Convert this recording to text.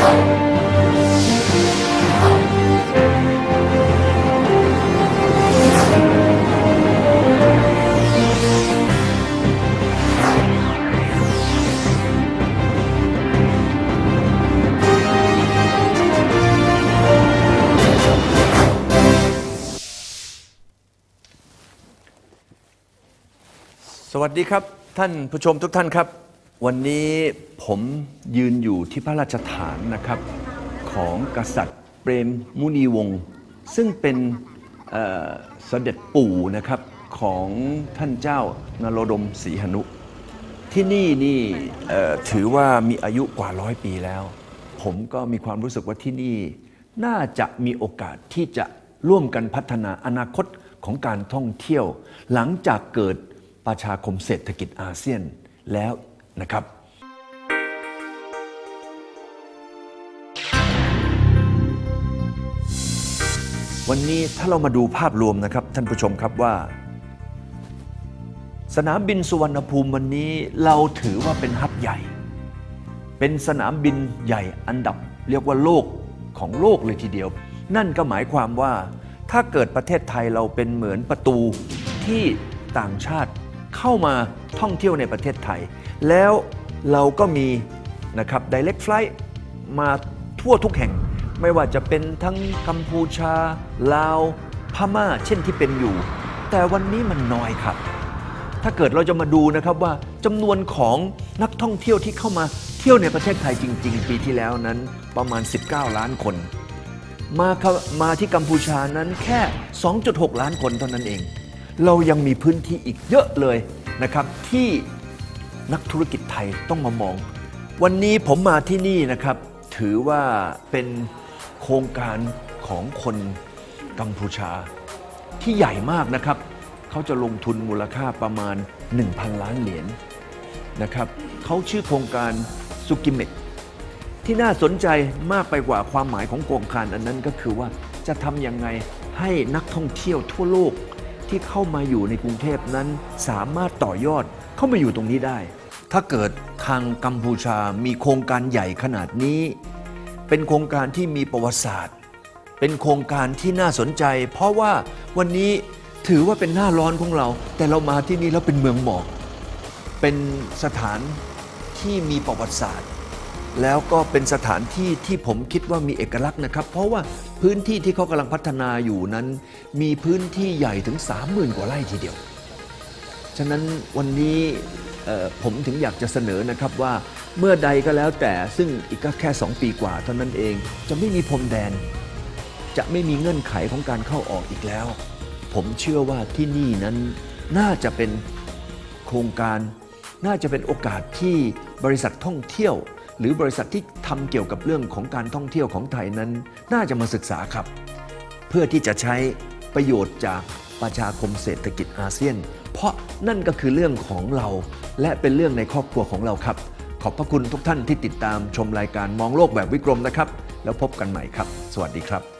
สวัสดีครับ ท่านผู้ชมทุกท่านครับ วันนี้ผมยืนอยู่ที่พระราชฐานนะครับ ของกษัตริย์เปรมมุนีวงศ์ซึ่งเป็นเสด็จปู่นะครับของท่านเจ้านโรดมศรีหนุ ที่นี่นี่ถือว่ามีอายุกว่าร้อยปีแล้ว ผมก็มีความรู้สึกว่าที่นี่ น่าจะมีโอกาสที่จะร่วมกันพัฒนาอนาคตของการท่องเที่ยว หลังจากเกิดประชาคมเศรษฐกิจอาเซียนแล้ว นะครับวันนี้ถ้าเรามาดูภาพรวมนะครับ ท่านผู้ชมครับว่า สนามบินสุวรรณภูมิวันนี้เราถือว่าเป็นฮับใหญ่ เป็นสนามบินใหญ่อันดับเรียกว่าโลกของโลกเลยทีเดียว นั่นก็หมายความว่าถ้าเกิดประเทศไทยเราเป็นเหมือนประตูที่ต่างชาติเข้ามาท่องเที่ยวในประเทศไทย แล้วเราก็มีนะครับ direct flight มาทั่วทุกแห่ง ไม่ว่าจะเป็นทั้งกัมพูชา ลาว พม่า เช่นที่เป็นอยู่ แต่วันนี้มันน้อยครับ ถ้าเกิดเราจะมาดูนะครับว่าจำนวนของนักท่องเที่ยวที่เข้ามาเที่ยวในประเทศไทยจริง ๆ ปีที่แล้วนั้นประมาณ 19 ล้านคน มาเข้ามาที่กัมพูชานั้นแค่ 2.6 ล้านคนเท่านั้นเอง เรายังมีพื้นที่อีกเยอะเลยนะครับที่ นักธุรกิจไทยต้องมามอง วันนี้ผมมาที่นี่นะครับ ถือว่าเป็นโครงการของคนกัมพูชา ที่ใหญ่มากนะครับ เขาจะลงทุนมูลค่าประมาณ 1,000 ล้านเหรียญนะครับเขาชื่อโครงการสุกิเมตที่น่าสนใจมากไปกว่าความหมายของโครงการอันนั้นก็คือว่าจะทำยังไงให้นักท่องเที่ยวทั่วโลกที่เข้ามาอยู่ในกรุงเทพนั้นสามารถต่อยอดเข้ามาอยู่ตรงนี้ได้ ถ้าเกิดทางกัมพูชามีโครงการใหญ่ขนาดนี้ เป็นโครงการที่มีประวัติศาสตร์ เป็นโครงการที่น่าสนใจ เพราะว่าวันนี้ถือว่าเป็นหน้าร้อนของเรา แต่เรามาที่นี่แล้วเป็นเมืองหมอก เป็นสถานที่มีประวัติศาสตร์ แล้วก็เป็นสถานที่ที่ผมคิดว่ามีเอกลักษณ์นะครับ เพราะว่าพื้นที่ที่เขากำลังพัฒนาอยู่นั้น มีพื้นที่ใหญ่ถึง 30,000 กว่าไร่ทีเดียว ฉะนั้นวันนี้ ผมถึงอยากจะเสนอนะครับว่าเมื่อใดก็แล้วแต่ซึ่งอีกก็แค่ 2 ปีกว่าเท่านั้นเองจะไม่มีพรมแดน จะไม่มีเงื่อนไขของการเข้าออกอีกแล้ว ผมเชื่อว่าที่นี่นั้นน่าจะเป็นโครงการ น่าจะเป็นโอกาสที่บริษัทท่องเที่ยว หรือบริษัทที่ทำเกี่ยวกับเรื่องของการท่องเที่ยวของไทยนั้น น่าจะมาศึกษาครับ เพื่อที่จะใช้ประโยชน์จาก ประชาคมเศรษฐกิจอาเซียน เพราะนั่นก็คือเรื่องของเรา และเป็นเรื่องในครอบครัวของเราครับ ขอบพระคุณทุกท่านที่ติดตามชมรายการมองโลกแบบวิกรมนะครับ แล้วพบกันใหม่ครับ สวัสดีครับ